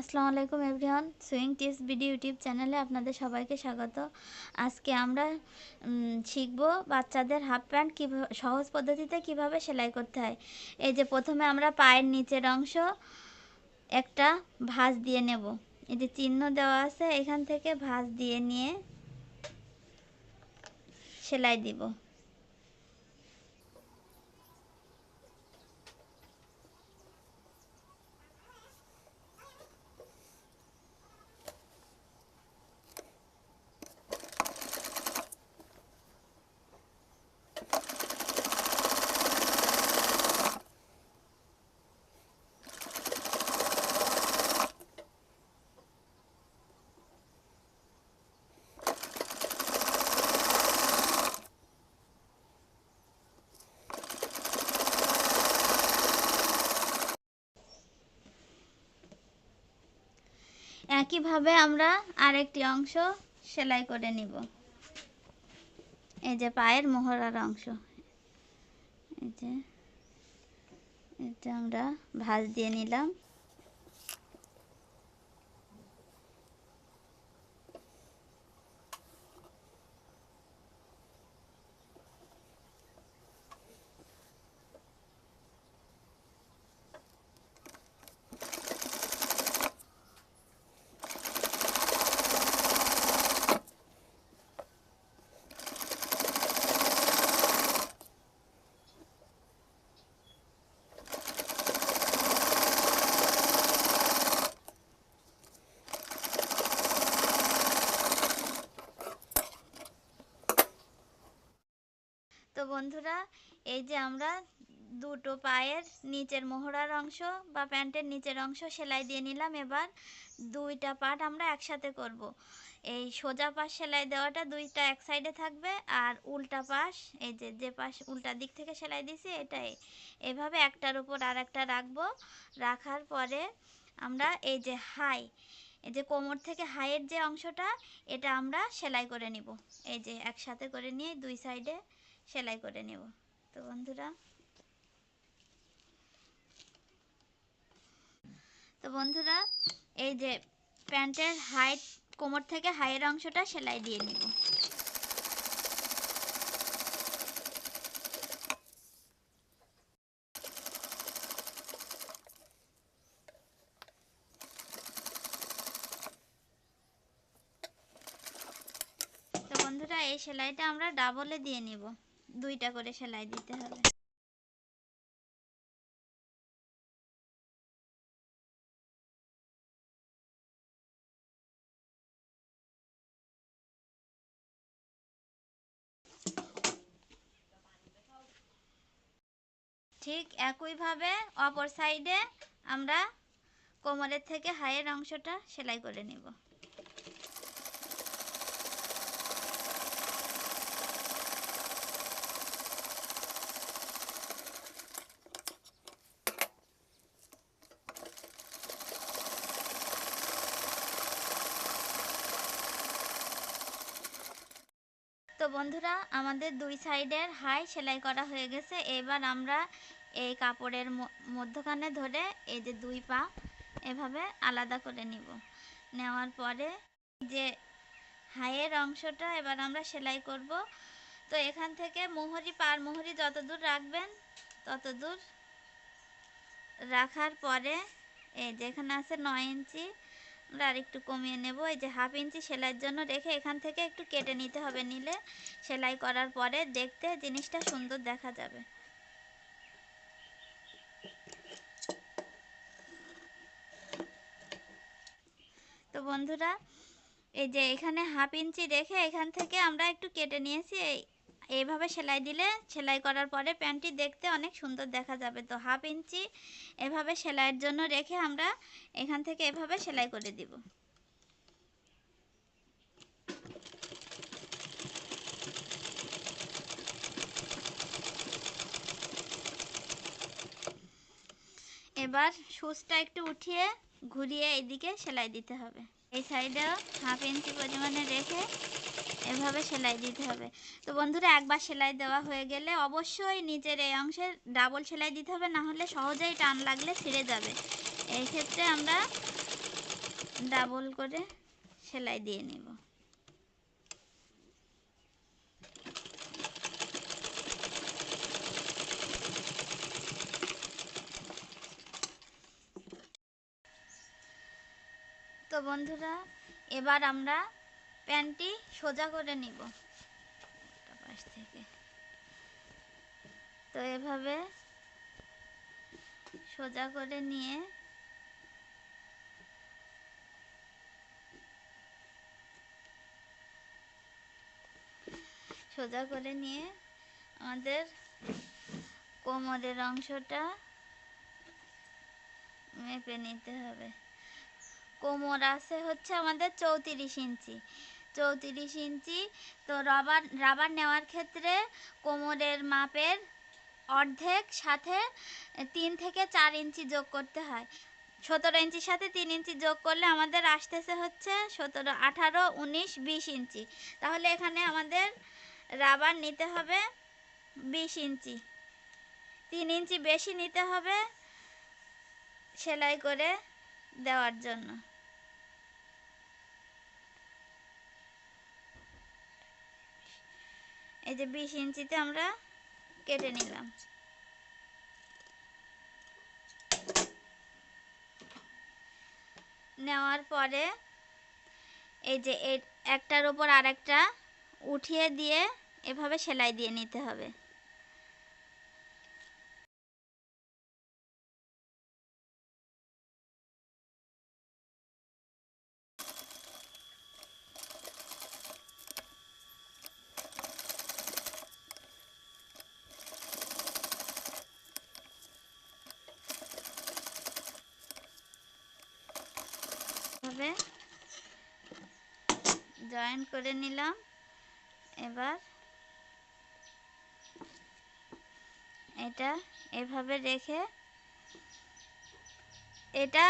আসসালামু আলাইকুম everyone. Swing tips video YouTube চ্যানেলে আপনাদের সবাইকে স্বাগত। আজকে আমরা শিখব বাচ্চাদের হাফ প্যান্ট কীভাবে সহজ পদ্ধতিতে কীভাবে সেলাই করতে হয়। এই যে প্রথমে আমরা পায়ের নিচের অংশ একটা ভাঁজ দিয়ে নেব। এই যে চিহ্ন দেওয়া আছে, এখান থেকে ভাঁজ দিয়ে নিয়ে সেলাই দিব। একইভাবে আমরা আরেকটি অংশ সেলাই করে নিব। এই যে পায়ের মোহরার অংশ। এই যে, এটা আমরা ভাঁজ দিয়ে নিলাম। তো বন্ধুরা, এই যে আমরা দুটো পায়ের নিচের মোহরার অংশ বা প্যান্টের নিচের অংশ সেলাই দিয়ে নিলাম। এবার দুইটা পার্ট আমরা একসাথে করব। এই সোজা পাশ সেলাই দেওয়াটা দুইটা এক সাইডে থাকবে আর উল্টা পাশ, এই যে যে পাশ উল্টা দিক থেকে সেলাই দিছি এটাই। এভাবে একটার উপর আর একটা রাখব। রাখার পরে আমরা এই যে হাই, এই যে কোমর থেকে হাইয়ের যে অংশটা, এটা আমরা সেলাই করে নিব। এই যে একসাথে করে নিয়ে দুই সাইডে সেলাই করে নেব। তো বন্ধুরা তো বন্ধুরা, এই যে প্যান্টের হাইট, কোমর থেকে হাইয়ের অংশটা সেলাই দিয়ে নিব। তো বন্ধুরা, এই সেলাইটা আমরা ডাবলে দিয়ে নিব। দুইটা করে সেলাই দিতে হবে। ঠিক একইভাবে অপর সাইডে আমরা কোমরের থেকে হাইয়ের অংশটা সেলাই করে নিব। তো বন্ধুরা, আমাদের দুই সাইডের হাই সেলাই করা হয়ে গেছে। এবার আমরা এই কাপড়ের মধ্যখানে ধরে এই যে দুই পা এভাবে আলাদা করে নিব। নেওয়ার পরে যে হাইয়ের অংশটা এবার আমরা সেলাই করব। তো এখান থেকে মোহরি পার মোহরি যত দূর রাখবেন তত দূর রাখার পরে এই যে এখানে আছে নয় ইঞ্চি আমরা আরেকটু কমিয়ে নেব। এই যে হাফ ইঞ্চি সেলাইয়ের জন্য রেখে এখান থেকে একটু কেটে নিতে হবে নিলে। সেলাই করার পরে দেখতে জিনিসটা সুন্দর দেখা যাবে। তো বন্ধুরা, এই যে এখানে হাফ ইঞ্চি রেখে এখান থেকে আমরা একটু কেটে নিয়েছি। এই এইভাবে সেলাই দিলে, সেলাই করার পরে প্যান্টটি দেখতে অনেক সুন্দর দেখা যাবে। তো হাফ ইঞ্চি এভাবে সেলাইয়ের জন্য রেখে আমরা এখান থেকে এভাবে সেলাই করে দিব। এবার সুচটা একটু উঠিয়ে ঘুরিয়ে এদিকে সেলাই দিতে হবে। এই সাইডেও হাফ ইঞ্চি পরিমাণে রেখে এভাবে সেলাই দিতে হবে। তো বন্ধুরা, একবার সেলাই দেওয়া হয়ে গেলে অবশ্যই নিচের এই অংশে ডাবল সেলাই দিতে হবে, না হলে সহজেই টান লাগলে ছিঁড়ে যাবে। এই ক্ষেত্রে আমরা ডাবল করে সেলাই দিয়ে নিব। তো বন্ধুরা, এবার আমরা প্যান্টটি সোজা করে নিব। থেকে। তো এভাবে সোজা করে নিয়ে সোজা করে নিয়ে আমাদের কোমরের অংশটা মেপে নিতে হবে। কোমর আছে হচ্ছে আমাদের চৌত্রিশ ইঞ্চি। চৌত্রিশ ইঞ্চি, তো রবার রাবার নেওয়ার ক্ষেত্রে কোমরের মাপের অর্ধেক সাথে তিন থেকে চার ইঞ্চি যোগ করতে হয়। সতেরো ইঞ্চির সাথে তিন ইঞ্চি যোগ করলে আমাদের আসতেছে হচ্ছে সতেরো, আঠারো, উনিশ, বিশ ইঞ্চি। তাহলে এখানে আমাদের রাবার নিতে হবে বিশ ইঞ্চি। তিন ইঞ্চি বেশি নিতে হবে সেলাই করে দেওয়ার জন্য। এই যে বিশ ইঞ্চিতে আমরা কেটে নিলাম। নেওয়ার পরে এই যে একটার উপর আরেকটা উঠিয়ে দিয়ে এভাবে সেলাই দিয়ে নিতে হবে। ভাবে জয়েন করে নিলাম। এবার এটা এভাবে রেখে এটা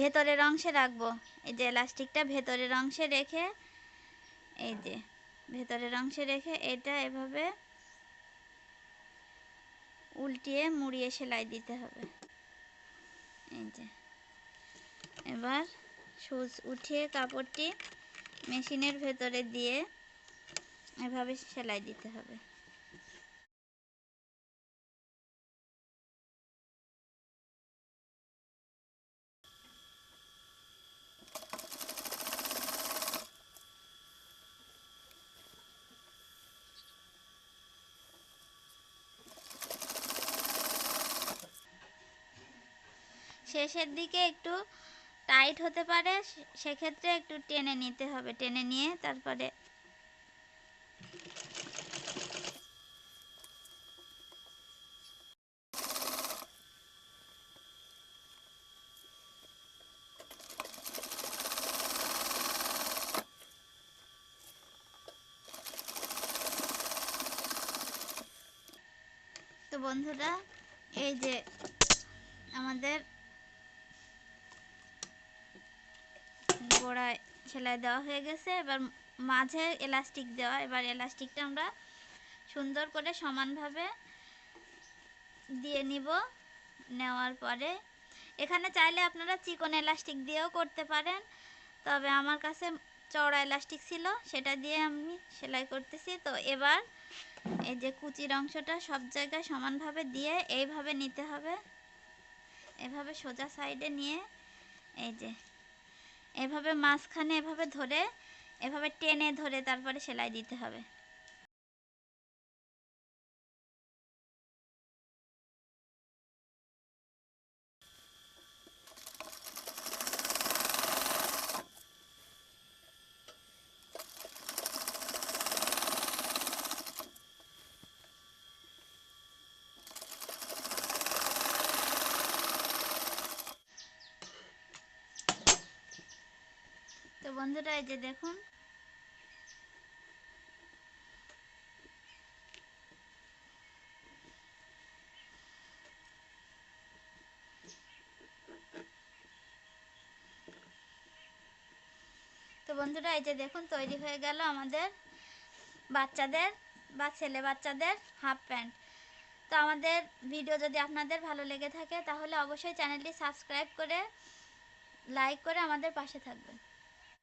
ভেতরের অংশে রাখব। এই যে এলাস্টিকটা ভেতরের অংশে রেখে এই যে ভেতরের অংশে রেখে এটা এভাবে উল্টিয়ে মুড়িয়ে সেলাই দিতে হবে। এই যে এবার সুচ উঠিয়ে কাপড়টি মেশিনের ভেতরে দিয়ে এভাবে সেলাই দিতে হবে। শেষের দিকে একটু টাইট হতে পারে সেক্ষেত্রে একটু টেনে নিতে হবে। টেনে নিয়ে তারপরে তো বন্ধুরা, এই যে আমাদের গোড়ায় সেলাই দেওয়া হয়ে গেছে। এবার মাঝে এলাস্টিক দেওয়া, এবার এলাস্টিকটা আমরা সুন্দর করে সমানভাবে দিয়ে নিব। নেওয়ার পরে এখানে চাইলে আপনারা চিকন এলাস্টিক দিয়েও করতে পারেন। তবে আমার কাছে চওড়া এলাস্টিক ছিল, সেটা দিয়ে আমি সেলাই করতেছি। তো এবার এই যে কুচির অংশটা সব জায়গায় সমানভাবে দিয়ে এইভাবে নিতে হবে। এভাবে সোজা সাইডে নিয়ে এই যে এভাবে মাঝখানে এভাবে ধরে এভাবে টেনে ধরে তারপরে সেলাই দিতে হবে। বন্ধুরা এই যে দেখুন। তো বন্ধুরা, এই যে দেখুন, তৈরি হয়ে গেল আমাদের বাচ্চাদের বা ছেলে বাচ্চাদের হাফ প্যান্ট। তো আমাদের ভিডিও যদি আপনাদের ভালো লেগে থাকে, তাহলে অবশ্যই চ্যানেলটি সাবস্ক্রাইব করে, লাইক করে আমাদের পাশে থাকবেন।